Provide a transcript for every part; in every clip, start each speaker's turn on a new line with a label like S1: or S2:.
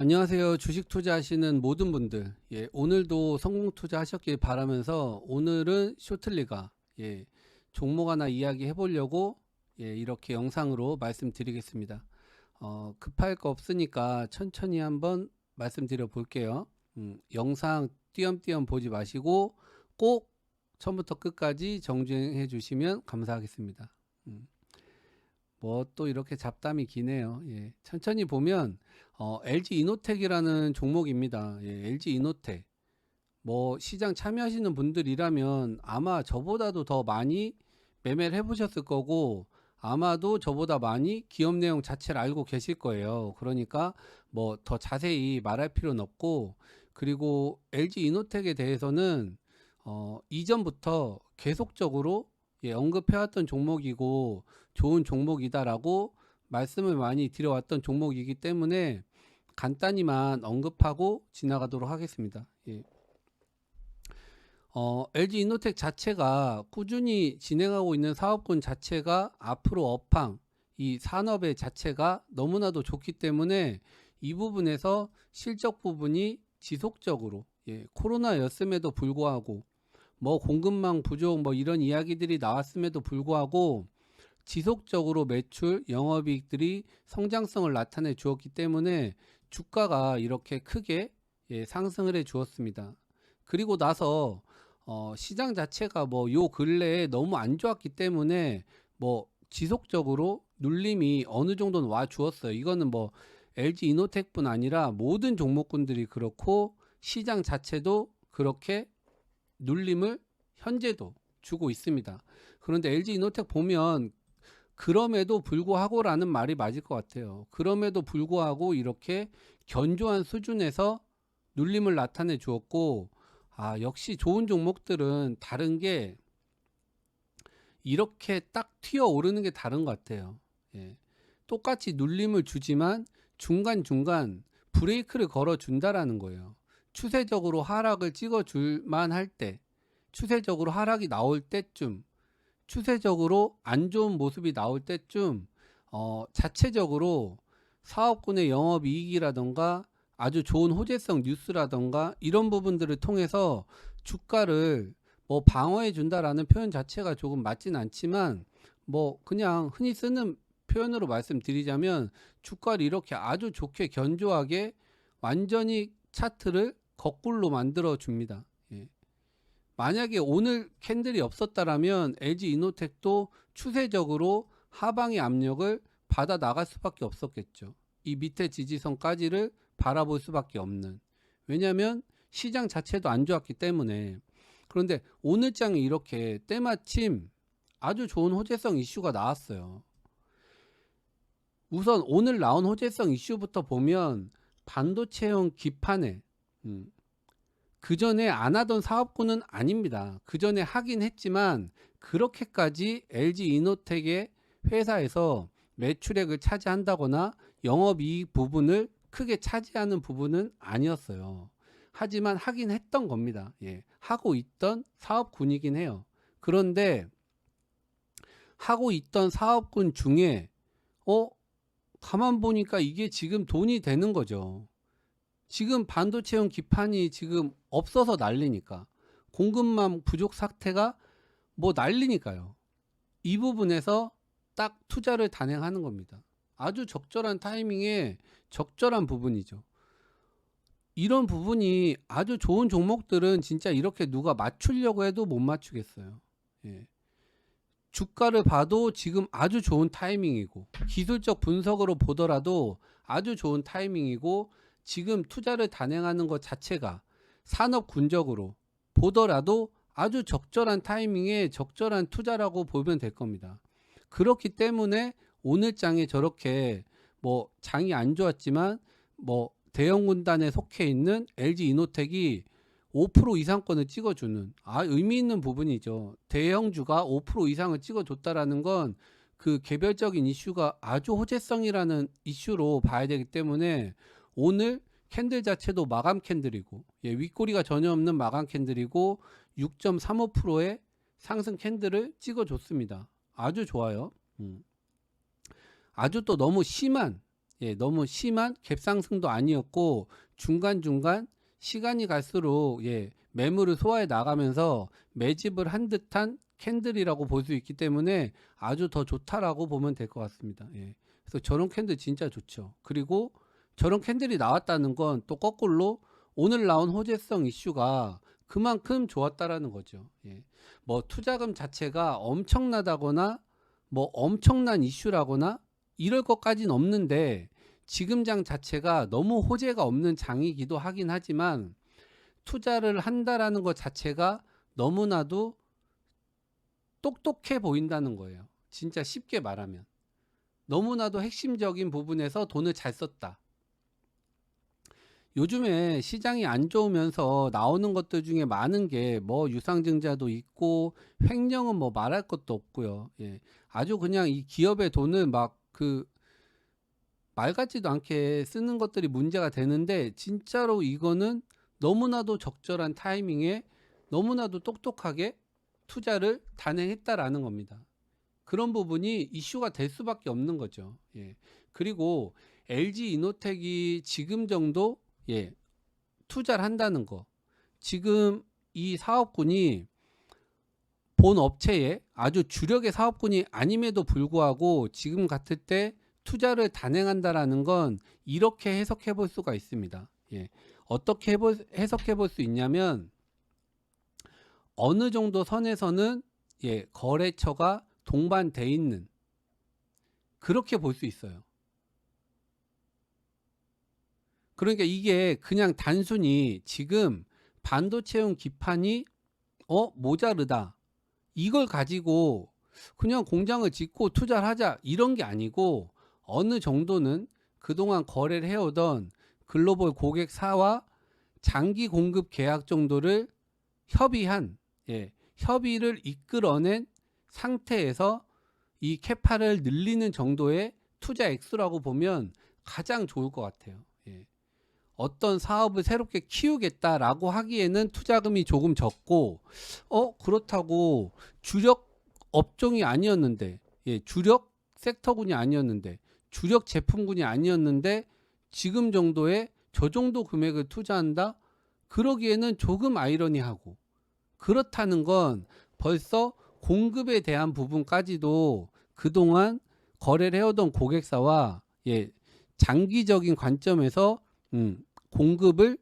S1: 안녕하세요. 주식 투자하시는 모든 분들. 예, 오늘도 성공 투자하셨길 바라면서 오늘은 쇼틀리가 예, 종목 하나 이야기해 보려고 예, 이렇게 영상으로 말씀드리겠습니다. 어, 급할 거 없으니까 천천히 한번 말씀드려 볼게요. 음, 영상 띄엄띄엄 보지 마시고 꼭 처음부터 끝까지 정주행해 주시면 감사하겠습니다. 음, 뭐 또 이렇게 잡담이 기네요. 예, 천천히 보면 어, LG 이노텍이라는 종목입니다. 예, LG 이노텍. 뭐 시장 참여하시는 분들이라면 아마 저보다도 더 많이 매매를 해보셨을 거고 아마도 저보다 많이 기업 내용 자체를 알고 계실 거예요. 그러니까 뭐 더 자세히 말할 필요는 없고 그리고 LG 이노텍에 대해서는 어, 이전부터 계속적으로 예, 언급해왔던 종목이고 좋은 종목이다라고 말씀을 많이 드려왔던 종목이기 때문에 간단히만 언급하고 지나가도록 하겠습니다. 예. 어, LG 이노텍 자체가 꾸준히 진행하고 있는 사업군 자체가 앞으로 업황, 이 산업의 자체가 너무나도 좋기 때문에 이 부분에서 실적 부분이 지속적으로 예, 코로나였음에도 불구하고 뭐 공급망 부족 뭐 이런 이야기들이 나왔음에도 불구하고 지속적으로 매출, 영업이익들이 성장성을 나타내 주었기 때문에 주가가 이렇게 크게 예, 상승을 해 주었습니다. 그리고 나서 어, 시장 자체가 뭐 요 근래에 너무 안 좋았기 때문에 뭐 지속적으로 눌림이 어느 정도는 와 주었어요. 이거는 뭐 LG 이노텍뿐 아니라 모든 종목군들이 그렇고 시장 자체도 그렇게 눌림을 현재도 주고 있습니다. 그런데 LG 이노텍 보면 그럼에도 불구하고라는 말이 맞을 것 같아요. 그럼에도 불구하고 이렇게 견조한 수준에서 눌림을 나타내 주었고, 아, 역시 좋은 종목들은 다른 게 이렇게 딱 튀어 오르는 게 다른 것 같아요. 예. 똑같이 눌림을 주지만 중간중간 브레이크를 걸어 준다라는 거예요. 추세적으로 하락을 찍어 줄만 할 때, 추세적으로 하락이 나올 때쯤, 추세적으로 안 좋은 모습이 나올 때쯤 어, 자체적으로 사업군의 영업이익이라던가 아주 좋은 호재성 뉴스라던가 이런 부분들을 통해서 주가를 뭐 방어해 준다라는 표현 자체가 조금 맞진 않지만 뭐 그냥 흔히 쓰는 표현으로 말씀드리자면 주가를 이렇게 아주 좋게 견조하게 완전히 차트를 거꾸로 만들어 줍니다. 예. 만약에 오늘 캔들이 없었다라면 LG 이노텍도 추세적으로 하방의 압력을 받아 나갈 수밖에 없었겠죠. 이 밑에 지지선까지를 바라볼 수밖에 없는. 왜냐하면 시장 자체도 안 좋았기 때문에. 그런데 오늘 장에 이렇게 때마침 아주 좋은 호재성 이슈가 나왔어요. 우선 오늘 나온 호재성 이슈부터 보면 반도체형 기판에 음, 그 전에 안 하던 사업군은 아닙니다. 그 전에 하긴 했지만 그렇게까지 LG 이노텍의 회사에서 매출액을 차지한다거나 영업이익 부분을 크게 차지하는 부분은 아니었어요. 하지만 하긴 했던 겁니다. 예, 하고 있던 사업군이긴 해요. 그런데 하고 있던 사업군 중에 어 가만 보니까 이게 지금 돈이 되는 거죠. 지금 반도체용 기판이 지금 없어서 난리니까 공급망 부족 사태가 뭐 난리니까요. 이 부분에서 딱 투자를 단행하는 겁니다. 아주 적절한 타이밍에 적절한 부분이죠. 이런 부분이 아주 좋은 종목들은 진짜 이렇게 누가 맞추려고 해도 못 맞추겠어요. 예. 주가를 봐도 지금 아주 좋은 타이밍이고 기술적 분석으로 보더라도 아주 좋은 타이밍이고 지금 투자를 단행하는 것 자체가 산업 군적으로 보더라도 아주 적절한 타이밍에 적절한 투자라고 보면 될 겁니다. 그렇기 때문에 오늘 장에 저렇게 뭐 장이 안 좋았지만 뭐 대형 군단에 속해 있는 LG 이노텍이 5% 이상권을 찍어주는 아 의미 있는 부분이죠. 대형주가 5% 이상을 찍어줬다라는 건 그 개별적인 이슈가 아주 호재성이라는 이슈로 봐야 되기 때문에 오늘 캔들 자체도 마감 캔들이고 예, 윗꼬리가 전혀 없는 마감 캔들이고 6.35%의 상승 캔들을 찍어줬습니다. 아주 좋아요. 음. 아주 또 너무 심한 예, 너무 심한 갭 상승도 아니었고 중간 중간 시간이 갈수록 예, 매물을 소화해 나가면서 매집을 한 듯한 캔들이라고 볼 수 있기 때문에 아주 더 좋다라고 보면 될 것 같습니다. 예. 그래서 저런 캔들 진짜 좋죠. 그리고 저런 캔들이 나왔다는 건 또 거꾸로 오늘 나온 호재성 이슈가 그만큼 좋았다라는 거죠. 예. 뭐 투자금 자체가 엄청나다거나 뭐 엄청난 이슈라거나 이럴 것까지는 없는데 지금 장 자체가 너무 호재가 없는 장이기도 하긴 하지만 투자를 한다라는 것 자체가 너무나도 똑똑해 보인다는 거예요. 진짜 쉽게 말하면. 너무나도 핵심적인 부분에서 돈을 잘 썼다. 요즘에 시장이 안 좋으면서 나오는 것들 중에 많은 게 뭐 유상증자도 있고 횡령은 뭐 말할 것도 없고요. 예. 아주 그냥 이 기업의 돈을 막그 말 같지도 않게 쓰는 것들이 문제가 되는데 진짜로 이거는 너무나도 적절한 타이밍에 너무나도 똑똑하게 투자를 단행했다라는 겁니다. 그런 부분이 이슈가 될 수밖에 없는 거죠. 예. 그리고 LG 이노텍이 지금 정도 예, 투자를 한다는 거. 지금 이 사업군이 본 업체에 아주 주력의 사업군이 아님에도 불구하고 지금 같을 때 투자를 단행한다라는 건 이렇게 해석해 볼 수가 있습니다. 예. 어떻게 해볼, 해석해 볼 수 있냐면 어느 정도 선에서는 예, 거래처가 동반돼 있는 그렇게 볼 수 있어요. 그러니까 이게 그냥 단순히 지금 반도체용 기판이 어 모자르다 이걸 가지고 그냥 공장을 짓고 투자를 하자 이런 게 아니고 어느 정도는 그동안 거래를 해오던 글로벌 고객사와 장기 공급 계약 정도를 협의한 예, 협의를 이끌어낸 상태에서 이 캐파를 늘리는 정도의 투자 액수라고 보면 가장 좋을 것 같아요. 예. 어떤 사업을 새롭게 키우겠다라고 하기에는 투자금이 조금 적고 어 그렇다고 주력 업종이 아니었는데 예, 주력 섹터군이 아니었는데 주력 제품군이 아니었는데 지금 정도의 저 정도 금액을 투자한다 그러기에는 조금 아이러니하고 그렇다는 건 벌써 공급에 대한 부분까지도 그동안 거래를 해오던 고객사와 예, 장기적인 관점에서 음, 공급을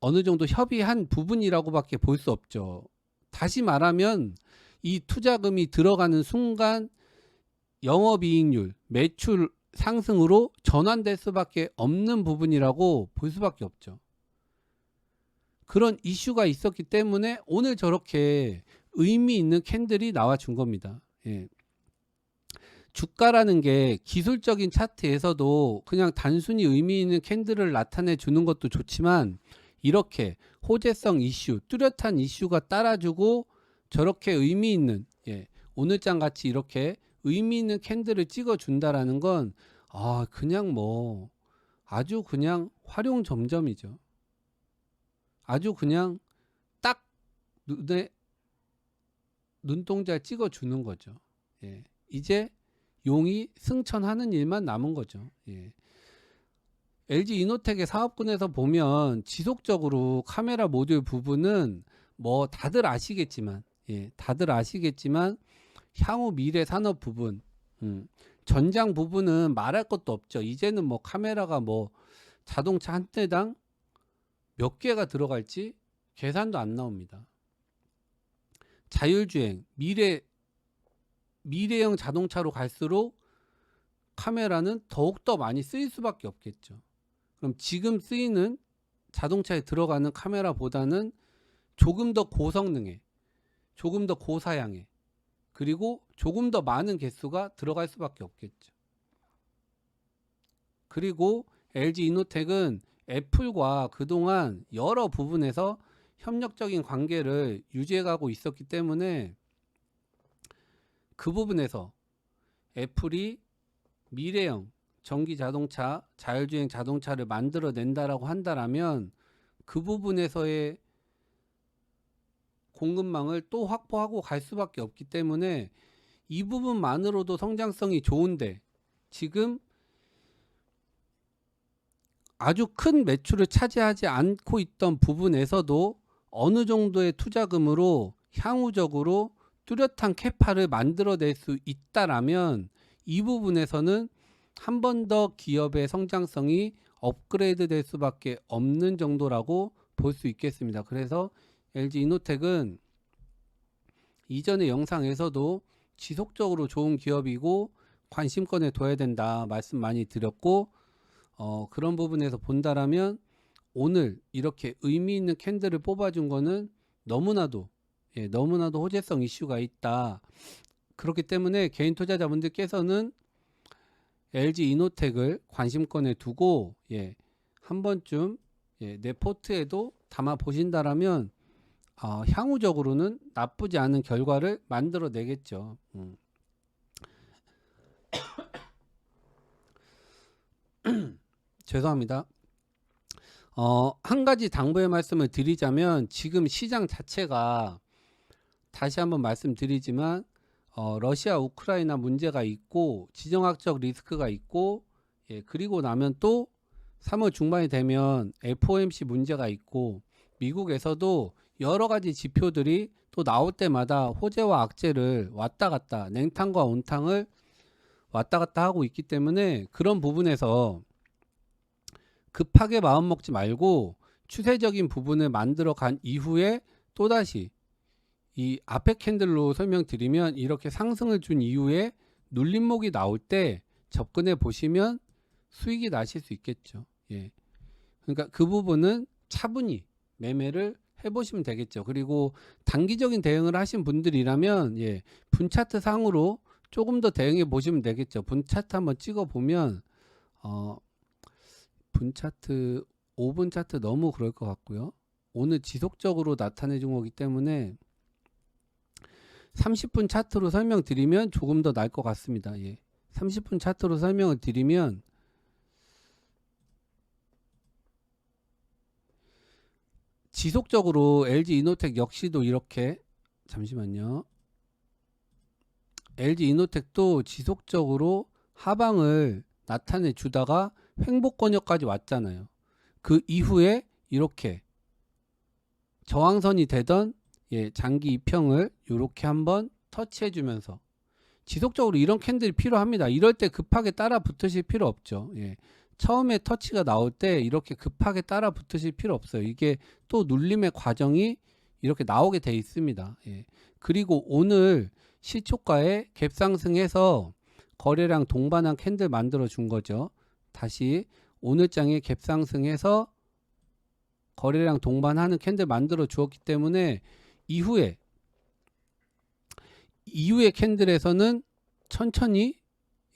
S1: 어느 정도 협의한 부분이라고밖에 볼 수 없죠. 다시 말하면 이 투자금이 들어가는 순간 영업이익률, 매출 상승으로 전환될 수밖에 없는 부분이라고 볼 수밖에 없죠. 그런 이슈가 있었기 때문에 오늘 저렇게 의미 있는 캔들이 나와 준 겁니다. 예. 주가라는 게 기술적인 차트에서도 그냥 단순히 의미 있는 캔들을 나타내 주는 것도 좋지만 이렇게 호재성 이슈, 뚜렷한 이슈가 따라주고 저렇게 의미 있는 예, 오늘장 같이 이렇게 의미 있는 캔들을 찍어 준다라는 건 아, 그냥 뭐 아주 그냥 활용 점점이죠. 아주 그냥 딱 눈에 눈동자 찍어 주는 거죠. 예. 이제 용이 승천하는 일만 남은 거죠. 예. LG 이노텍의 사업군에서 보면 지속적으로 카메라 모듈 부분은 뭐 다들 아시겠지만, 예, 다들 아시겠지만 향후 미래 산업 부분, 음, 전장 부분은 말할 것도 없죠. 이제는 뭐 카메라가 뭐 자동차 한 대당 몇 개가 들어갈지 계산도 안 나옵니다. 자율주행, 미래 미래형 자동차로 갈수록 카메라는 더욱더 많이 쓰일 수밖에 없겠죠. 그럼 지금 쓰이는 자동차에 들어가는 카메라보다는 조금 더 고성능에, 조금 더 고사양에, 그리고 조금 더 많은 개수가 들어갈 수밖에 없겠죠. 그리고 LG 이노텍은 애플과 그동안 여러 부분에서 협력적인 관계를 유지해가고 있었기 때문에 그 부분에서 애플이 미래형 전기 자동차, 자율주행 자동차를 만들어 낸다라고 한다라면 그 부분에서의 공급망을 또 확보하고 갈 수밖에 없기 때문에 이 부분만으로도 성장성이 좋은데 지금 아주 큰 매출을 차지하지 않고 있던 부분에서도 어느 정도의 투자금으로 향후적으로 뚜렷한 캐파를 만들어낼 수 있다라면 이 부분에서는 한 번 더 기업의 성장성이 업그레이드 될 수밖에 없는 정도라고 볼 수 있겠습니다. 그래서 LG 이노텍은 이전의 영상에서도 지속적으로 좋은 기업이고 관심권에 둬야 된다 말씀 많이 드렸고 어, 그런 부분에서 본다라면 오늘 이렇게 의미 있는 캔들을 뽑아준 거는 너무나도 예, 너무나도 호재성 이슈가 있다. 그렇기 때문에 개인 투자자분들께서는 LG 이노텍을 관심권에 두고 예, 한 번쯤 예, 내 포트에도 담아 보신다라면 어, 향후적으로는 나쁘지 않은 결과를 만들어 내겠죠. 음. 죄송합니다. 어, 한 가지 당부의 말씀을 드리자면 지금 시장 자체가 다시 한번 말씀드리지만 어, 러시아 우크라이나 문제가 있고 지정학적 리스크가 있고 예, 그리고 나면 또 3월 중반이 되면 FOMC 문제가 있고 미국에서도 여러 가지 지표들이 또 나올 때마다 호재와 악재를 왔다 갔다 냉탕과 온탕을 왔다 갔다 하고 있기 때문에 그런 부분에서 급하게 마음 먹지 말고 추세적인 부분을 만들어 간 이후에 또다시 이 앞에 캔들로 설명드리면 이렇게 상승을 준 이후에 눌림목이 나올 때 접근해 보시면 수익이 나실 수 있겠죠. 예. 그러니까 그 부분은 차분히 매매를 해보시면 되겠죠. 그리고 단기적인 대응을 하신 분들이라면 예, 분차트 상으로 조금 더 대응해 보시면 되겠죠. 분차트 한번 찍어 보면 어, 분차트 5분 차트 너무 그럴 것 같고요. 오늘 지속적으로 나타내 준 거기 때문에 30분 차트로 설명드리면 조금 더 나을 것 같습니다. 예. 30분 차트로 설명을 드리면 지속적으로 LG 이노텍 역시도 이렇게 잠시만요. LG 이노텍도 지속적으로 하방을 나타내 주다가 횡보권역까지 왔잖아요. 그 이후에 이렇게 저항선이 되던 예, 장기 이평을 이렇게 한번 터치해 주면서 지속적으로 이런 캔들이 필요합니다. 이럴 때 급하게 따라 붙으실 필요 없죠. 예. 처음에 터치가 나올 때 이렇게 급하게 따라 붙으실 필요 없어요. 이게 또 눌림의 과정이 이렇게 나오게 돼 있습니다. 예. 그리고 오늘 시초가에 갭상승해서 거래량 동반한 캔들 만들어 준 거죠. 다시 오늘 장에 갭상승해서 거래량 동반하는 캔들 만들어 주었기 때문에 이후에 이후의 캔들에서는 천천히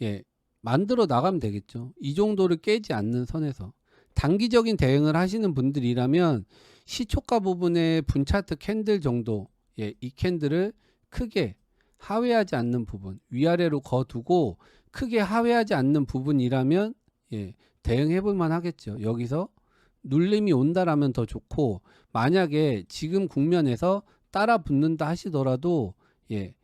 S1: 예, 만들어 나가면 되겠죠. 이 정도를 깨지 않는 선에서 단기적인 대응을 하시는 분들이라면 시초가 부분의 분차트 캔들 정도 예, 이 캔들을 크게 하회하지 않는 부분 위아래로 거두고 크게 하회하지 않는 부분이라면 예, 대응해 볼 만 하겠죠. 여기서 눌림이 온다라면 더 좋고 만약에 지금 국면에서 따라 붙는다 하시더라도 예.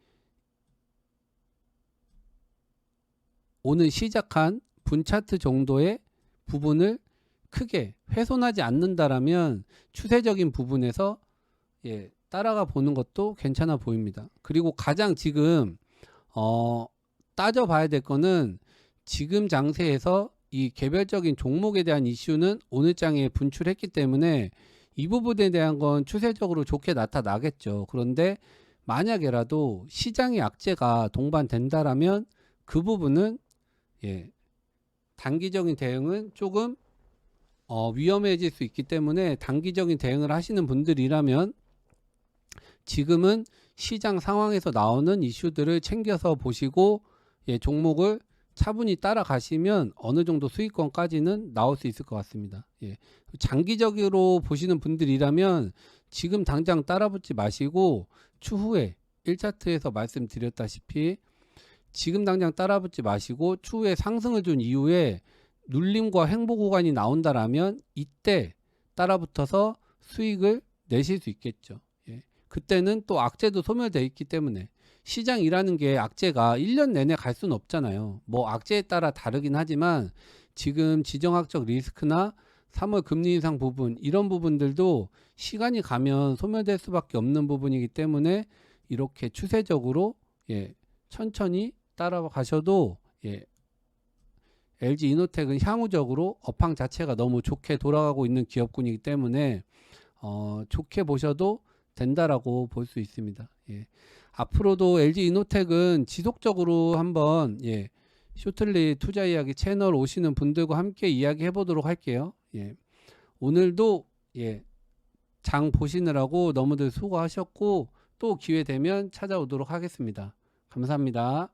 S1: 오늘 시작한 분차트 정도의 부분을 크게 훼손하지 않는다라면 추세적인 부분에서 예, 따라가 보는 것도 괜찮아 보입니다. 그리고 가장 지금 어, 따져봐야 될 거는 지금 장세에서 이 개별적인 종목에 대한 이슈는 오늘 장에 분출했기 때문에 이 부분에 대한 건 추세적으로 좋게 나타나겠죠. 그런데 만약에라도 시장의 악재가 동반된다라면 그 부분은 예, 단기적인 대응은 조금 어, 위험해질 수 있기 때문에 단기적인 대응을 하시는 분들이라면 지금은 시장 상황에서 나오는 이슈들을 챙겨서 보시고 예, 종목을 차분히 따라가시면 어느 정도 수익권까지는 나올 수 있을 것 같습니다. 예. 장기적으로 보시는 분들이라면 지금 당장 따라붙지 마시고 추후에 1차트에서 말씀드렸다시피 지금 당장 따라붙지 마시고 추후에 상승을 준 이후에 눌림과 횡보 구간이 나온다라면 이때 따라붙어서 수익을 내실 수 있겠죠. 예. 그때는 또 악재도 소멸되어 있기 때문에 시장이라는 게 악재가 1년 내내 갈 수는 없잖아요. 뭐 악재에 따라 다르긴 하지만 지금 지정학적 리스크나 3월 금리 인상 부분 이런 부분들도 시간이 가면 소멸될 수밖에 없는 부분이기 때문에 이렇게 추세적으로 예, 천천히 따라가셔도 예, LG 이노텍은 향후적으로 업황 자체가 너무 좋게 돌아가고 있는 기업군이기 때문에 어, 좋게 보셔도 된다라고 볼 수 있습니다. 예. 앞으로도 LG 이노텍은 지속적으로 한번 예, 쇼틀리 투자 이야기 채널 오시는 분들과 함께 이야기해 보도록 할게요. 예. 오늘도 예, 장 보시느라고 너무들 수고하셨고 또 기회 되면 찾아오도록 하겠습니다. 감사합니다.